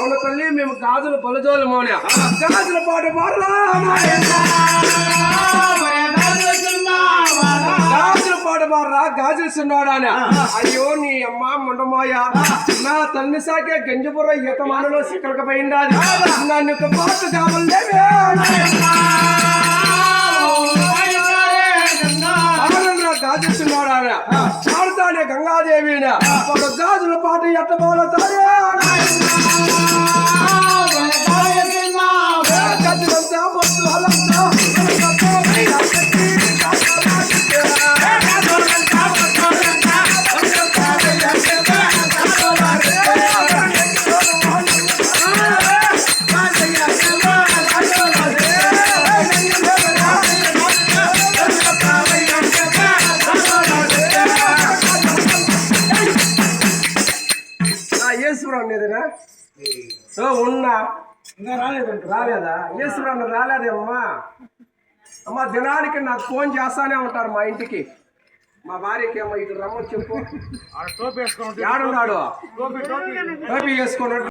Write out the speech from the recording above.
అవును తల్లి మేము గాజుల పలుజోలు మౌన. గాజుల పాట పాడలా గాజుల పాట పాడరా? గాజులు చిన్నవాడా అయ్యో నీ అమ్మ ముండమాయ. నా తల్లి సాకే గంజిపుర ఈతమానలో మానలో పోయిండాది నన్ను ఒక పాట కావాలేవే ఆనందరా గాజులు చిన్నవాడా ఒక గాజుల పాట ఎట్ట పాడతాడే ఈశ్వరం అనేదినా ఓ ఉన్నా. ఇంకా రాలేదు? రాలేదా ఈశ్వరం రాలేదేమ్మా అమ్మా దినానికి నాకు ఫోన్ చేస్తానే ఉంటారు మా ఇంటికి. మా భార్యకి ఏమో ఇటు రమ్మని చెప్పు. ఏడున్నాడు టోపీ వేసుకున్నాడు